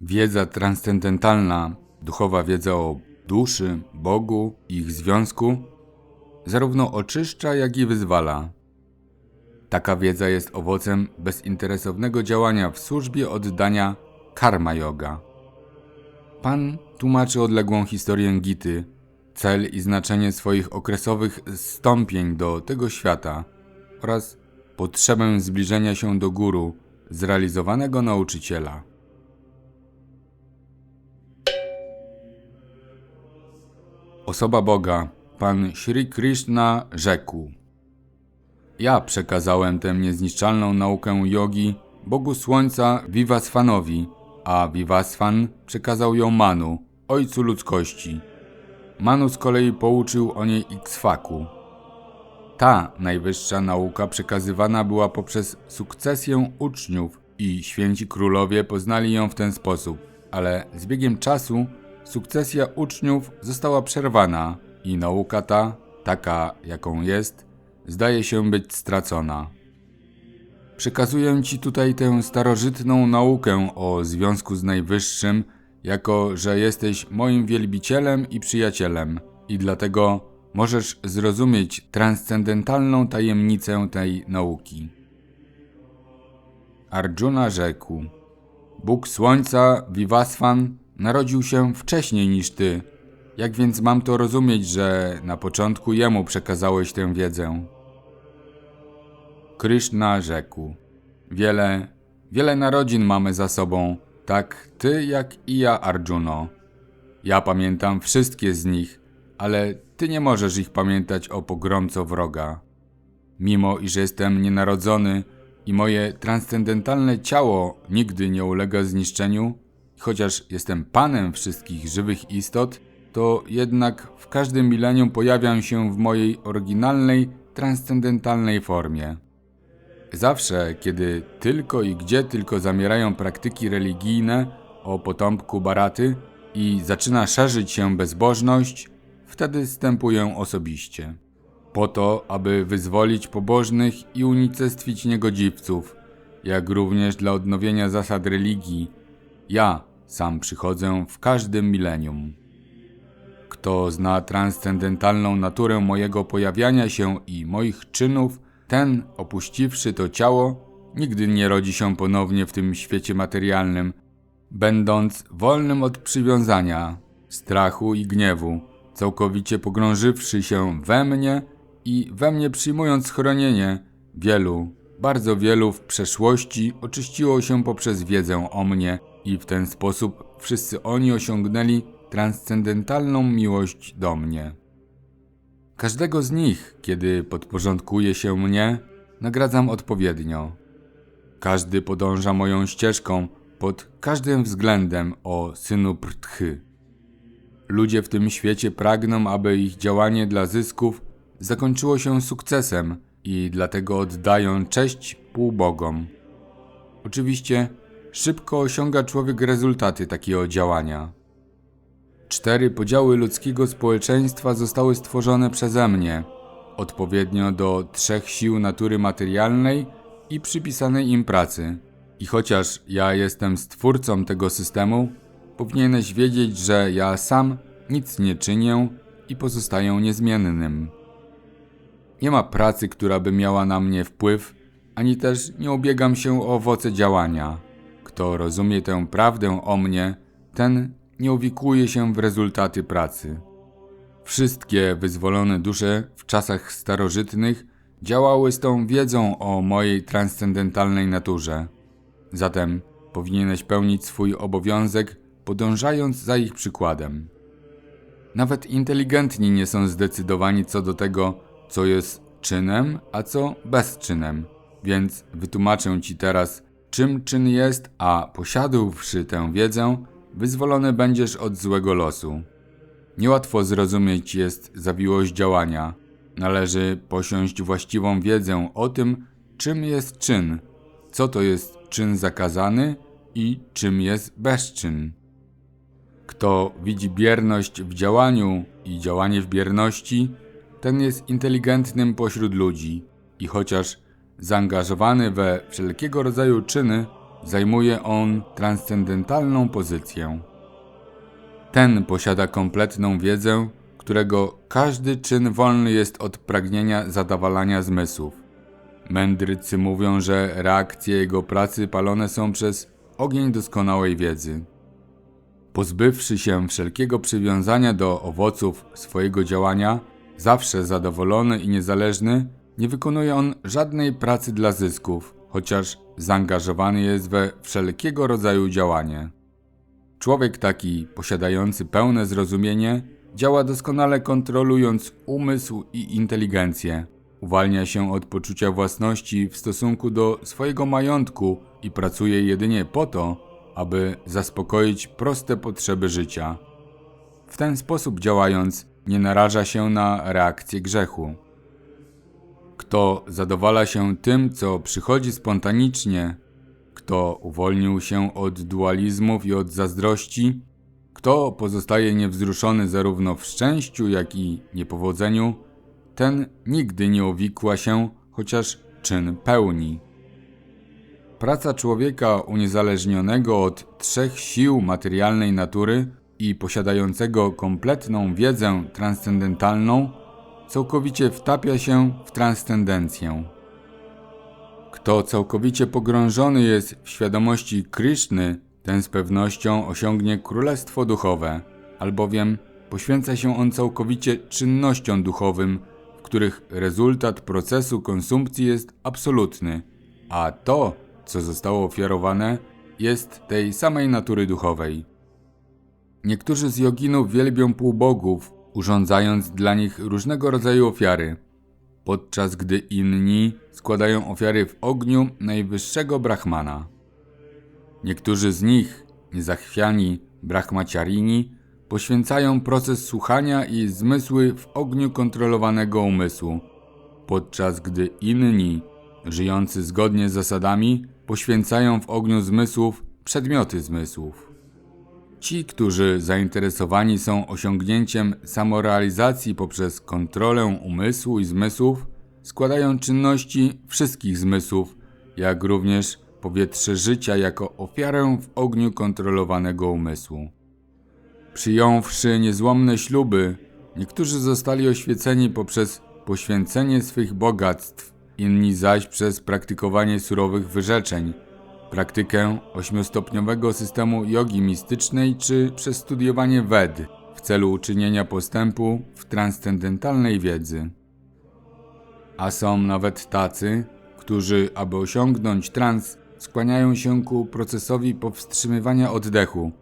Wiedza transcendentalna, duchowa wiedza o duszy, Bogu i ich związku, zarówno oczyszcza, jak i wyzwala. Taka wiedza jest owocem bezinteresownego działania w służbie oddania karma yoga. Pan tłumaczy odległą historię Gity, cel i znaczenie swoich okresowych zstąpień do tego świata oraz potrzebę zbliżenia się do guru, zrealizowanego nauczyciela. Osoba Boga, Pan Sri Krishna rzekł: Ja przekazałem tę niezniszczalną naukę jogi Bogu Słońca Vivasvanowi, a Vivasvan przekazał ją Manu, ojcu ludzkości. Manu z kolei pouczył o niej Ikswaku. Ta najwyższa nauka przekazywana była poprzez sukcesję uczniów i święci królowie poznali ją w ten sposób, ale z biegiem czasu sukcesja uczniów została przerwana i nauka ta, taka jaką jest, zdaje się być stracona. Przekazuję Ci tutaj tę starożytną naukę o związku z Najwyższym, jako że jesteś moim wielbicielem i przyjacielem, i dlatego możesz zrozumieć transcendentalną tajemnicę tej nauki. Arjuna rzekł: Bóg Słońca, Vivasvan, narodził się wcześniej niż ty. Jak więc mam to rozumieć, że na początku jemu przekazałeś tę wiedzę? Krishna rzekł: Wiele, wiele narodzin mamy za sobą, tak ty jak i ja, Arjuno. Ja pamiętam wszystkie z nich, ale ty nie możesz ich pamiętać o pogromco wroga. Mimo iż jestem nienarodzony i moje transcendentalne ciało nigdy nie ulega zniszczeniu, chociaż jestem panem wszystkich żywych istot, to jednak w każdym milenium pojawiam się w mojej oryginalnej, transcendentalnej formie. Zawsze, kiedy tylko i gdzie tylko zamierają praktyki religijne o potomku Baraty i zaczyna szerzyć się bezbożność, wtedy stępuję osobiście. Po to, aby wyzwolić pobożnych i unicestwić niegodziwców, jak również dla odnowienia zasad religii. Ja sam przychodzę w każdym milenium. Kto zna transcendentalną naturę mojego pojawiania się i moich czynów, ten, opuściwszy to ciało, nigdy nie rodzi się ponownie w tym świecie materialnym, będąc wolnym od przywiązania, strachu i gniewu, całkowicie pogrążywszy się we mnie i we mnie przyjmując schronienie, wielu, bardzo wielu w przeszłości oczyściło się poprzez wiedzę o mnie i w ten sposób wszyscy oni osiągnęli transcendentalną miłość do mnie. Każdego z nich, kiedy podporządkuje się mnie, nagradzam odpowiednio. Każdy podąża moją ścieżką pod każdym względem o synu Prtchy. Ludzie w tym świecie pragną, aby ich działanie dla zysków zakończyło się sukcesem i dlatego oddają cześć półbogom. Oczywiście szybko osiąga człowiek rezultaty takiego działania. Cztery podziały ludzkiego społeczeństwa zostały stworzone przeze mnie, odpowiednio do trzech sił natury materialnej i przypisanej im pracy. I chociaż ja jestem stwórcą tego systemu, powinieneś wiedzieć, że ja sam nic nie czynię i pozostaję niezmiennym. Nie ma pracy, która by miała na mnie wpływ, ani też nie ubiegam się o owoce działania. Kto rozumie tę prawdę o mnie, ten nie uwikłuje się w rezultaty pracy. Wszystkie wyzwolone dusze w czasach starożytnych działały z tą wiedzą o mojej transcendentalnej naturze. Zatem powinieneś pełnić swój obowiązek, podążając za ich przykładem. Nawet inteligentni nie są zdecydowani co do tego, co jest czynem, a co bezczynem, więc wytłumaczę ci teraz, czym czyn jest, a posiadłszy tę wiedzę, wyzwolony będziesz od złego losu. Niełatwo zrozumieć jest zawiłość działania. Należy posiąść właściwą wiedzę o tym, czym jest czyn, co to jest czyn zakazany i czym jest bezczyn. Kto widzi bierność w działaniu i działanie w bierności, ten jest inteligentnym pośród ludzi i chociaż zaangażowany we wszelkiego rodzaju czyny, zajmuje on transcendentalną pozycję. Ten posiada kompletną wiedzę, którego każdy czyn wolny jest od pragnienia zadawalania zmysłów. Mędrcy mówią, że reakcje jego pracy palone są przez ogień doskonałej wiedzy. Pozbywszy się wszelkiego przywiązania do owoców swojego działania, zawsze zadowolony i niezależny, nie wykonuje on żadnej pracy dla zysków, chociaż zaangażowany jest we wszelkiego rodzaju działanie. Człowiek taki, posiadający pełne zrozumienie, działa doskonale kontrolując umysł i inteligencję. Uwalnia się od poczucia własności w stosunku do swojego majątku i pracuje jedynie po to, aby zaspokoić proste potrzeby życia. W ten sposób działając, nie naraża się na reakcję grzechu. Kto zadowala się tym, co przychodzi spontanicznie, kto uwolnił się od dualizmów i od zazdrości, kto pozostaje niewzruszony zarówno w szczęściu, jak i niepowodzeniu, ten nigdy nie uwikła się, chociaż czyn pełni. Praca człowieka uniezależnionego od trzech sił materialnej natury i posiadającego kompletną wiedzę transcendentalną całkowicie wtapia się w transcendencję. Kto całkowicie pogrążony jest w świadomości Kryszny, ten z pewnością osiągnie królestwo duchowe, albowiem poświęca się on całkowicie czynnościom duchowym, w których rezultat procesu konsumpcji jest absolutny, a to, co zostało ofiarowane, jest tej samej natury duchowej. Niektórzy z joginów wielbią półbogów, urządzając dla nich różnego rodzaju ofiary, podczas gdy inni składają ofiary w ogniu najwyższego Brahmana. Niektórzy z nich, niezachwiani Brahmaciarini, poświęcają proces słuchania i zmysły w ogniu kontrolowanego umysłu, podczas gdy inni, żyjący zgodnie z zasadami, poświęcają w ogniu zmysłów przedmioty zmysłów. Ci, którzy zainteresowani są osiągnięciem samorealizacji poprzez kontrolę umysłu i zmysłów, składają czynności wszystkich zmysłów, jak również powietrze życia jako ofiarę w ogniu kontrolowanego umysłu. Przyjąwszy niezłomne śluby, niektórzy zostali oświeceni poprzez poświęcenie swych bogactw, inni zaś przez praktykowanie surowych wyrzeczeń, praktykę ośmiostopniowego systemu jogi mistycznej czy przez studiowanie Ved w celu uczynienia postępu w transcendentalnej wiedzy. A są nawet tacy, którzy, aby osiągnąć trans, skłaniają się ku procesowi powstrzymywania oddechu,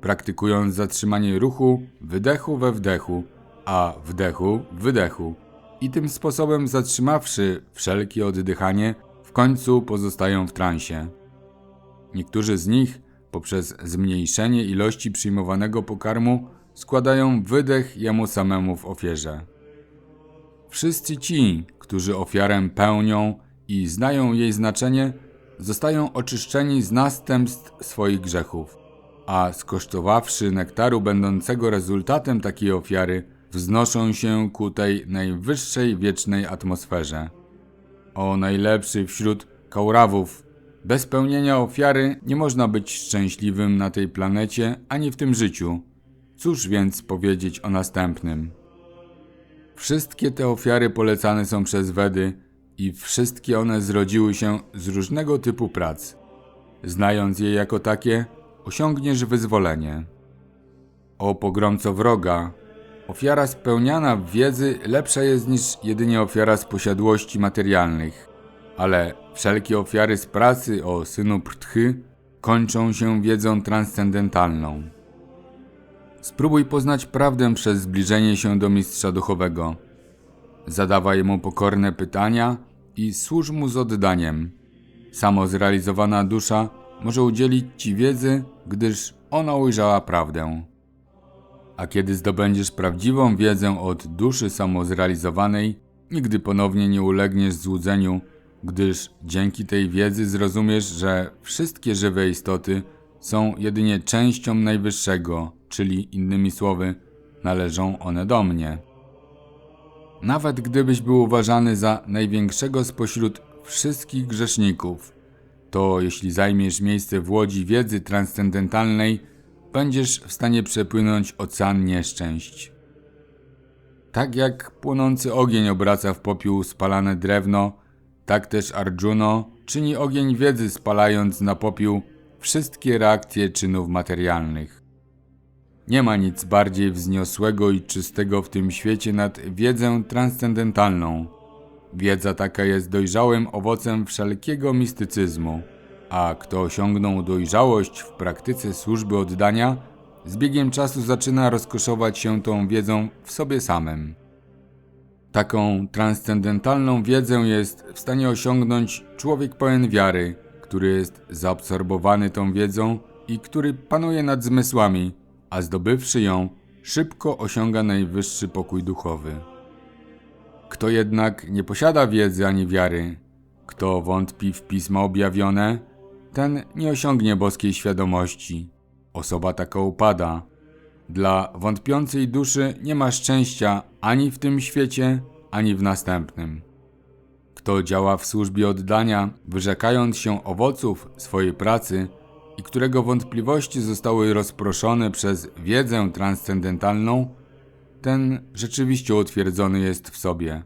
praktykując zatrzymanie ruchu, wydechu we wdechu, a wdechu w wydechu. I tym sposobem zatrzymawszy wszelkie oddychanie, w końcu pozostają w transie. Niektórzy z nich, poprzez zmniejszenie ilości przyjmowanego pokarmu, składają wydech jemu samemu w ofierze. Wszyscy ci, którzy ofiarę pełnią i znają jej znaczenie, zostają oczyszczeni z następstw swoich grzechów, a skosztowawszy nektaru będącego rezultatem takiej ofiary, wznoszą się ku tej najwyższej wiecznej atmosferze. O najlepszy wśród kaurawów, bez pełnienia ofiary nie można być szczęśliwym na tej planecie ani w tym życiu. Cóż więc powiedzieć o następnym? Wszystkie te ofiary polecane są przez Wedy i wszystkie one zrodziły się z różnego typu prac. Znając je jako takie, osiągniesz wyzwolenie. O pogromco wroga, ofiara spełniana w wiedzy lepsza jest niż jedynie ofiara z posiadłości materialnych, ale wszelkie ofiary z pracy o synu Prtchy kończą się wiedzą transcendentalną. Spróbuj poznać prawdę przez zbliżenie się do mistrza duchowego. Zadawaj mu pokorne pytania i służ mu z oddaniem. Samo zrealizowana dusza może udzielić ci wiedzy, gdyż ona ujrzała prawdę. A kiedy zdobędziesz prawdziwą wiedzę od duszy samozrealizowanej, nigdy ponownie nie ulegniesz złudzeniu, gdyż dzięki tej wiedzy zrozumiesz, że wszystkie żywe istoty są jedynie częścią Najwyższego, czyli innymi słowy, należą one do mnie. Nawet gdybyś był uważany za największego spośród wszystkich grzeszników, to jeśli zajmiesz miejsce w łodzi wiedzy transcendentalnej, będziesz w stanie przepłynąć ocean nieszczęść. Tak jak płonący ogień obraca w popiół spalane drewno, tak też Arjuno czyni ogień wiedzy spalając na popiół wszystkie reakcje czynów materialnych. Nie ma nic bardziej wzniosłego i czystego w tym świecie nad wiedzę transcendentalną. Wiedza taka jest dojrzałym owocem wszelkiego mistycyzmu, a kto osiągnął dojrzałość w praktyce służby oddania, z biegiem czasu zaczyna rozkoszować się tą wiedzą w sobie samym. Taką transcendentalną wiedzę jest w stanie osiągnąć człowiek pełen wiary, który jest zaabsorbowany tą wiedzą i który panuje nad zmysłami, a zdobywszy ją, szybko osiąga najwyższy pokój duchowy. Kto jednak nie posiada wiedzy ani wiary, kto wątpi w pisma objawione, ten nie osiągnie boskiej świadomości. Osoba taka upada. Dla wątpiącej duszy nie ma szczęścia ani w tym świecie, ani w następnym. Kto działa w służbie oddania, wyrzekając się owoców swojej pracy i którego wątpliwości zostały rozproszone przez wiedzę transcendentalną, ten rzeczywiście utwierdzony jest w sobie.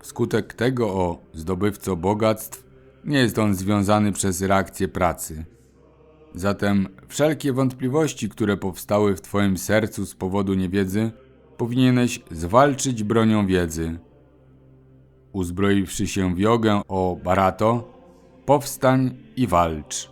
Wskutek tego o zdobywco bogactw nie jest on związany przez reakcję pracy. Zatem wszelkie wątpliwości, które powstały w Twoim sercu z powodu niewiedzy, powinieneś zwalczyć bronią wiedzy. Uzbroiwszy się w jogę o barato, powstań i walcz.